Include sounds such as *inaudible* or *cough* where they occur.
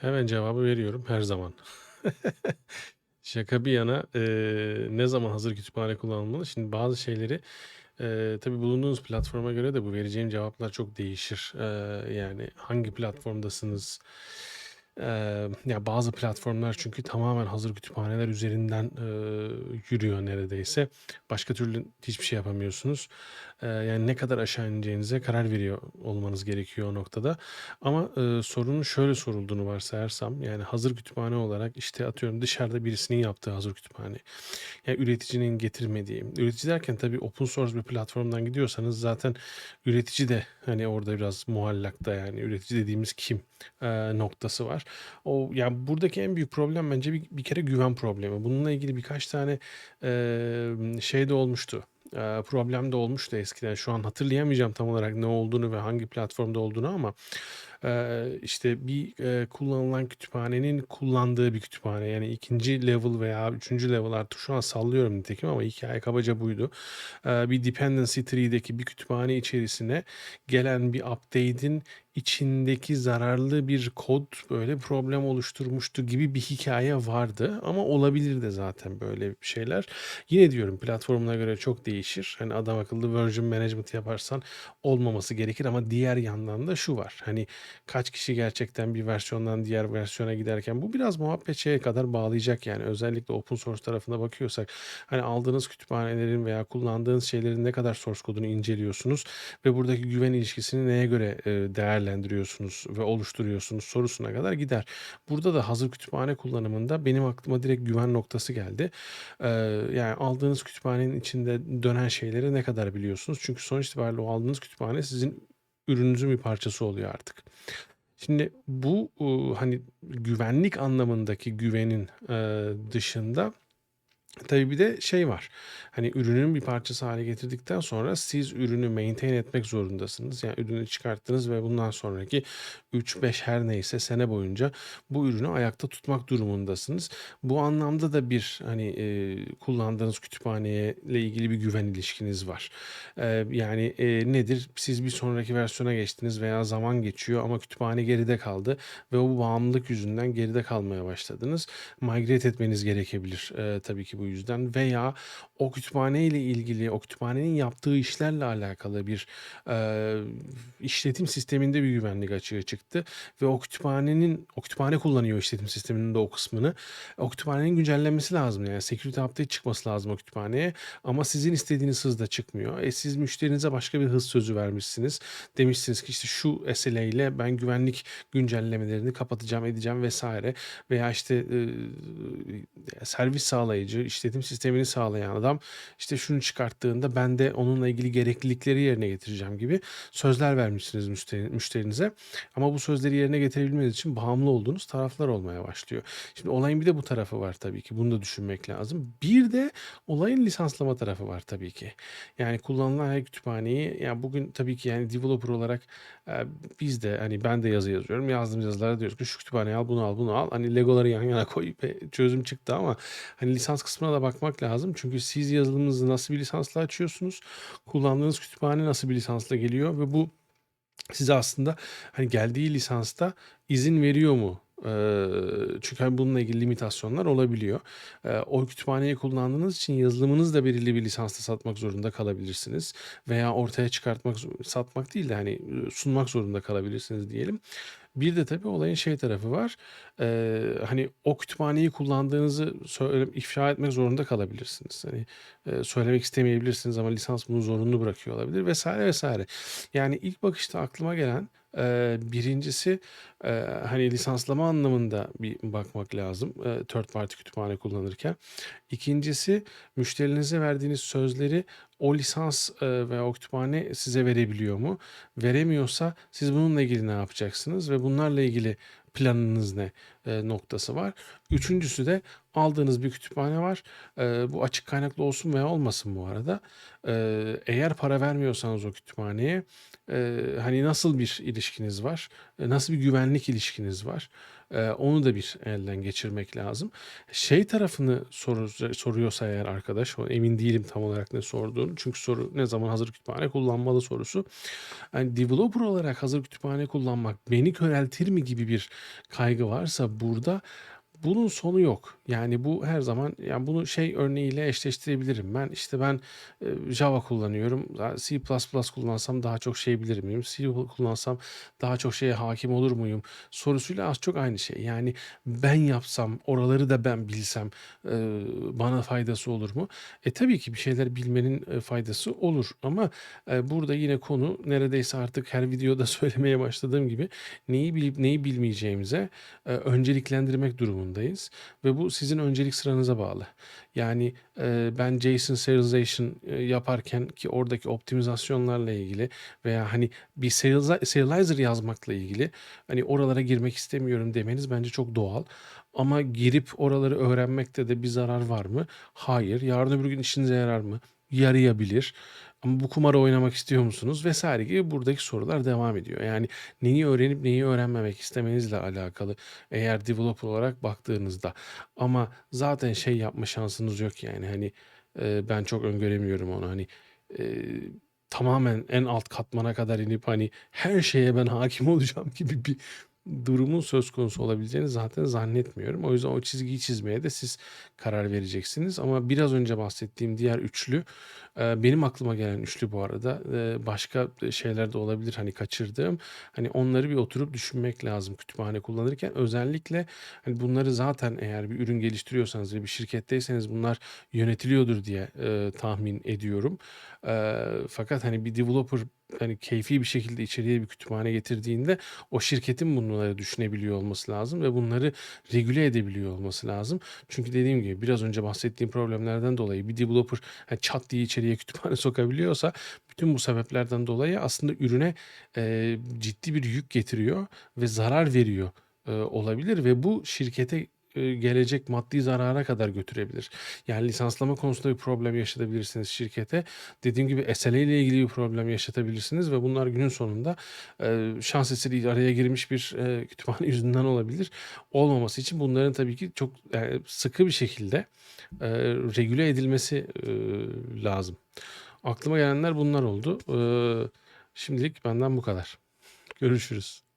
Hemen cevabı veriyorum her zaman. *laughs* Şaka bir yana, eee, ne zaman hazır kütüphane kullanılmalı? Şimdi bazı şeyleri, eee, tabii bulunduğunuz platforma göre de bu vereceğim cevaplar çok değişir. Eee, yani hangi platformdasınız? Eee, ya bazı platformlar çünkü tamamen hazır kütüphaneler üzerinden, yürüyor neredeyse. Başka türlü hiçbir şey yapamıyorsunuz. Yani ne kadar aşağı ineceğinize karar veriyor olmanız gerekiyor o noktada. Ama, sorunun şöyle sorulduğunu varsayarsam, yani hazır kütüphane olarak, işte, atıyorum dışarıda birisinin yaptığı hazır kütüphane, ya üreticinin getirmediği, üretici derken tabii open source bir platformdan gidiyorsanız zaten üretici de, hani, orada biraz muallakta yani üretici dediğimiz kim, noktası var. O yani buradaki en büyük problem bence bir bir kere güven problemi. Bununla ilgili birkaç tane, emm, şey de olmuştu, problem de olmuştu eskiden. Şu an hatırlayamayacağım tam olarak ne olduğunu ve hangi platformda olduğunu ama, işte, bir, kullanılan kütüphanenin kullandığı bir kütüphane, yani 2'nci level veya 3'üncü level artık şu an sallıyorum nitekim ama hikâye kabaca buydu. Bir dependency tree'deki bir kütüphane içerisine gelen bir update'in içindeki zararlı bir kod böyle problem oluşturmuştu gibi bir hikâye vardı ama olabilir de zaten böyle şeyler. Yine diyorum platformuna göre çok değişir. Hani adamakıllı version management yaparsan olmaması gerekir ama diğer yandan da şu var. Hani kaç kişi gerçekten bir versiyondan diğer versiyona giderken bu biraz muhabbet şeye kadar bağlayacak yani. Özellikle open source tarafına bakıyorsak hani aldığınız kütüphanelerin veya kullandığınız şeylerin ne kadar source kodunu inceliyorsunuz ve buradaki güven ilişkisini neye göre, eee, değerlendiriyorsunuz ve oluşturuyorsunuz sorusuna kadar gider. Burada da hazır kütüphane kullanımında benim aklıma direkt güven noktası geldi. Eee, yani aldığınız kütüphanenin içinde dönen şeyleri ne kadar biliyorsunuz? Çünkü sonuç itibariyle o aldığınız kütüphane sizin ürününüzün bir parçası oluyor artık. Şimdi bu, uuu, hani, güvenlik anlamındaki güvenin, eee, dışında tabii bir de şey var. Hani ürünün bir parçası hâle getirdikten sonra siz ürünü maintain etmek zorundasınız. Yani ürünü çıkarttınız ve bundan sonraki 3-5 her neyse sene boyunca bu ürünü ayakta tutmak durumundasınız. Bu anlamda da bir, hani, eee, kullandığınız kütüphaneyle ilgili bir güven ilişkiniz var. Eee, yani, eee, nedir? Siz bir sonraki versiyona geçtiniz veya zaman geçiyor ama kütüphane geride kaldı ve o bağımlılık yüzünden geride kalmaya başladınız. Migrate etmeniz gerekebilir, eee, tabii ki bu yüzden veya o kütüphaneyle ilgili, o kütüphanenin yaptığı işlerle alakalı bir, eee, işletim sisteminde bir güvenlik açığı çıktı ve o kütüphanenin o kütüphane kullanıyor işletim sisteminin de o kısmını. O kütüphanenin güncellenmesi lazım yani security update çıkması lazım o kütüphaneye ama sizin istediğiniz hızda çıkmıyor. E, siz müşterinize başka bir hız sözü vermişsiniz. Demişsiniz ki, işte, şu SLA ile ben güvenlik güncellemelerini kapatacağım, edeceğim vs. veya, işte, eee, servis sağlayıcı, işletim sistemini sağlayan adam, işte, şunu çıkarttığında ben de onunla ilgili gereklilikleri yerine getireceğim gibi sözler vermişsiniz müşteri müşterinize ama bu sözleri yerine getirebilmeniz için bağımlı olduğunuz taraflar olmaya başlıyor. Şimdi olayın bir de bu tarafı var tabii ki. Bunu da düşünmek lazım. Bir de olayın lisanslama tarafı var tabii ki. Yani kullanılan her kütüphaneyi ya bugün tabii ki yani developer olarak, eee, biz de, hani, ben de yazı yazıyorum. Yazdığımız yazılarda diyoruz ki şu kütüphaneyi al, bunu al, bunu al. Hani legoları yan yana koy ve çözüm çıktı ama hani lisans kısmına da bakmak lazım. Çünkü siz yazılımınızı nasıl bir lisansla açıyorsunuz? Kullandığınız kütüphane nasıl bir lisansla geliyor ve bu size aslında, hani, geldiği lisansta izin veriyor mu? Eee, çünkü, hani, bununla ilgili limitasyonlar olabiliyor. Eee, o kütüphaneyi kullandığınız için yazılımınızı da belirli bir lisansla satmak zorunda kalabilirsiniz veya ortaya çıkartmak satmak değil de, hani, ııı, sunmak zorunda kalabilirsiniz diyelim. Bir de tabii olayın şey tarafı var. Eee, hani, o kütüphaneyi kullandığınızı söyle ifşa etmek zorunda kalabilirsiniz. Hani, eee, söylemek istemeyebilirsiniz ama lisans bunu zorunlu bırakıyor olabilir vs. vs. Yani ilk bakışta aklıma gelen, eee, 1'incisi, eee, hani, lisanslama anlamında bir bakmak lazım, eee, third party kütüphane kullanırken. 2'ncisi müşterinize verdiğiniz sözleri o lisans, eee, veya o kütüphane size verebiliyor mu? Veremiyorsa siz bununla ilgili ne yapacaksınız ve bunlarla ilgili planınız ne, noktası var. 3'üncüsü de aldığınız bir kütüphane var. Eee, bu açık kaynaklı olsun veya olmasın bu arada. Eee, eğer para vermiyorsanız o kütüphaneye, eee, hani, nasıl bir ilişkiniz var? Eee, nasıl bir güvenlik ilişkiniz var? Eee, onu da bir elden geçirmek lazım. Şey tarafını soru soruyorsa eğer arkadaş, emin değilim tam olarak ne sorduğunu. Çünkü soru ne zaman hazır kütüphane kullanmalı sorusu. Hani, developer olarak hazır kütüphane kullanmak beni köreltir mi gibi bir, kaygı varsa burada bunun sonu yok. Yani bu her zaman yani bunu şey örneğiyle eşleştirebilirim ben. İşte ben e, Java kullanıyorum. C++ kullansam daha çok şey bilir miyim? C kullansam daha çok şeye hakim olur muyum? Sorusuyla az çok aynı şey. Yani ben yapsam, oraları da ben bilsem e, bana faydası olur mu? E tabii ki bir şeyler bilmenin e, faydası olur ama burada yine konu neredeyse artık her videoda *laughs* söylemeye başladığım gibi neyi bilip neyi bilmeyeceğimize önceliklendirmek durumundayız ve bu sizin öncelik sıranıza bağlı. Yani e, ben JSON serialization e, yaparken ki oradaki optimizasyonlarla ilgili veya hani bir serialize- serializer yazmakla ilgili hani oralara girmek istemiyorum demeniz bence çok doğal. Ama girip oraları öğrenmekte de bir zarar var mı? Hayır. Yarın öbür gün işinize yarar mı? Yarayabilir. Ama bu kumarı oynamak istiyor musunuz? Vesaire gibi buradaki sorular devam ediyor. Yani neyi öğrenip neyi öğrenmemek istemenizle alakalı eğer developer olarak baktığınızda. Ama zaten şey yapma şansınız yok yani hani e, ben çok öngöremiyorum onu hani e, tamamen en alt katmana kadar inip hani her şeye ben hakim *laughs* olacağım gibi bir durumun söz konusu olabileceğini zaten zannetmiyorum. O yüzden o çizgiyi çizmeye de siz karar vereceksiniz. Ama biraz önce bahsettiğim diğer üçlü e, benim aklıma gelen üçlü bu arada e, başka şeyler de olabilir hani kaçırdığım. Hani onları bir oturup düşünmek lazım kütüphane kullanırken. Özellikle hani bunları zaten eğer bir ürün geliştiriyorsanız ve bir şirketteyseniz bunlar yönetiliyordur diye e, tahmin ediyorum. Fakat hani bir developer hani keyfi bir şekilde içeriye bir kütüphane getirdiğinde o şirketin bunları düşünebiliyor olması lazım ve bunları regüle edebiliyor olması lazım. Çünkü dediğim gibi biraz önce bahsettiğim problemlerden dolayı bir developer hani çat diye içeriye kütüphane *laughs* sokabiliyorsa bütün bu sebeplerden dolayı aslında ürüne e, ciddi bir yük getiriyor ve zarar veriyor e, olabilir ve bu şirkete e, gelecek maddi zarara kadar götürebilir. Yani lisanslama konusunda bir problem yaşatabilirsiniz şirkete. Dediğim gibi SLA ile ilgili bir problem yaşatabilirsiniz ve bunlar günün sonunda e, şans eseri araya girmiş bir e, kütüphane *laughs* yüzünden olabilir. Olmaması için bunların tabii ki çok e, sıkı bir şekilde e, regüle edilmesi lazım. Aklıma gelenler bunlar oldu. Şimdilik benden bu kadar. Görüşürüz.